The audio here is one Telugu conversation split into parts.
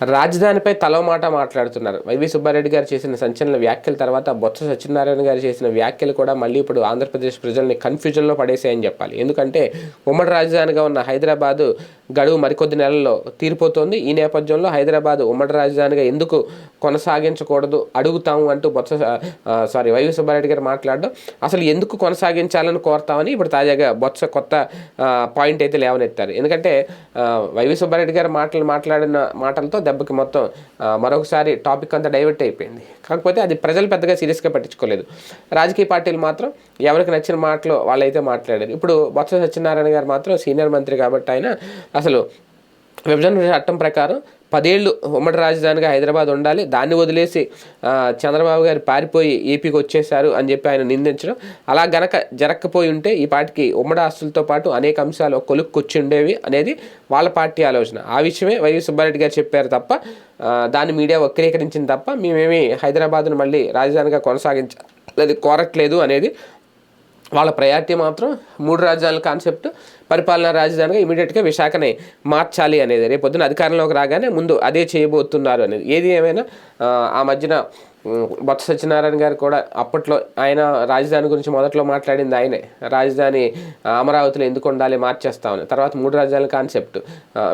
రాజధానిపై తలో మాట మాట్లాడుతున్నారు. వైవి సుబ్బారెడ్డి గారు చేసిన సంచలన వ్యాఖ్యల తర్వాత బొత్స సత్యనారాయణ గారు చేసిన వ్యాఖ్యలు కూడా మళ్ళీ ఇప్పుడు ఆంధ్రప్రదేశ్ ప్రజల్ని కన్ఫ్యూజన్లో పడేసాయని చెప్పాలి. ఎందుకంటే ఉమ్మడి రాజధానిగా ఉన్న హైదరాబాదు గడువు మరికొద్ది నెలల్లో తీరిపోతోంది. ఈ నేపథ్యంలో హైదరాబాద్ ఉమ్మడి రాజధానిగా ఎందుకు కొనసాగించకూడదు అడుగుతాము అంటూ బొత్స సారీ వైవి సుబ్బారెడ్డి గారు మాట్లాడడం. అసలు ఎందుకు కొనసాగించాలని కోరుతామని ఇప్పుడు తాజాగా బొత్స కొత్త పాయింట్ అయితే లేవనెత్తారు. ఎందుకంటే వైవి సుబ్బారెడ్డి గారు మాటలు మాట్లాడిన మాటలతో దెబ్బకి మొత్తం మరొకసారి టాపిక్ అంతా డైవర్ట్ అయిపోయింది. కాకపోతే అది ప్రజలు పెద్దగా సీరియస్గా పట్టించుకోలేదు. రాజకీయ పార్టీలు మాత్రం ఎవరికి నచ్చిన మాటలు వాళ్ళైతే మాట్లాడారు. ఇప్పుడు బొత్స సత్యనారాయణ గారు మాత్రం సీనియర్ మంత్రి కాబట్టి ఆయన అసలు విభజన చట్టం ప్రకారం పదేళ్ళు ఉమ్మడి రాజధానిగా హైదరాబాద్ ఉండాలి. దాన్ని వదిలేసి చంద్రబాబు గారు పారిపోయి ఏపీకి వచ్చేశారు అని చెప్పి ఆయన నిందించడం. అలా గనక జరగకపోయి ఉంటే ఈ పార్టీకి ఉమ్మడి ఆస్తులతో పాటు అనేక అంశాలు కొలుక్కొచ్చి ఉండేవి అనేది వాళ్ళ పార్టీ ఆలోచన. ఆ విషయమే వైవి సుబ్బారెడ్డి గారు చెప్పారు తప్ప దాన్ని మీడియా వక్రీకరించింది తప్ప మేమేమి హైదరాబాద్ను మళ్ళీ రాజధానిగా కొనసాగించాలి కోరట్లేదు అనేది వాళ్ళ ప్రయారిటీ మాత్రం మూడు రాజ్యాల కాన్సెప్ట్ పరిపాలనా రాజధానిగా ఇమీడియట్గా విశాఖని మార్చాలి అనేది. రేపు అధికారంలోకి రాగానే ముందు అదే చేయబోతున్నారు అనేది. ఏది ఏమైనా ఆ, మధ్యన బొత్స సత్యనారాయణ గారు కూడా అప్పట్లో ఆయన రాజధాని గురించి మొదట్లో మాట్లాడింది ఆయనే. రాజధాని అమరావతిలో ఎందుకు ఉండాలి మార్చేస్తామని తర్వాత మూడు రాజ్యాల కాన్సెప్ట్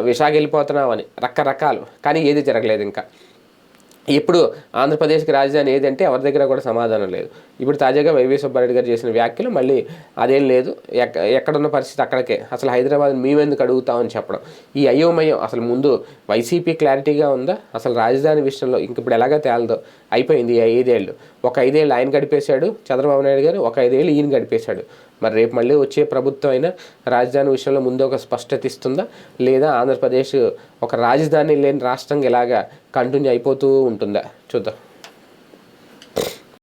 విశాఖ వెళ్ళిపోతున్నామని రకరకాలు. కానీ ఏది జరగలేదు ఇంకా. ఇప్పుడు ఆంధ్రప్రదేశ్కి రాజధాని ఏదంటే ఎవరి దగ్గర కూడా సమాధానం లేదు. ఇప్పుడు తాజాగా వైవి సుబ్బారెడ్డి గారు చేసిన వ్యాఖ్యలు మళ్ళీ అదేం లేదు. ఎక్క ఎక్కడున్న పరిస్థితి అక్కడికే. అసలు హైదరాబాద్ మేమెందుకు అడుగుతామని చెప్పడం. ఈ అయోమయం అసలు ముందు వైసీపీ క్లారిటీగా ఉందా? అసలు రాజధాని విషయంలో ఇంక ఇప్పుడు ఎలాగ తేలదో? అయిపోయింది ఐదేళ్ళు. ఒక ఐదేళ్ళు ఆయన గడిపేశాడు చంద్రబాబు నాయుడు గారు ఒక ఐదేళ్ళు ఈయన గడిపేశాడు. మరి రేపు మళ్ళీ వచ్చే ప్రభుత్వం అయినా రాజధాని విషయంలో ముందు ఒక స్పష్టత ఇస్తుందా? లేదా ఆంధ్రప్రదేశ్ ఒక రాజధాని లేని రాష్ట్రంగా ఇలాగా కంటిన్యూ అయిపోతూ ఉంటుందా? చూద్దాం.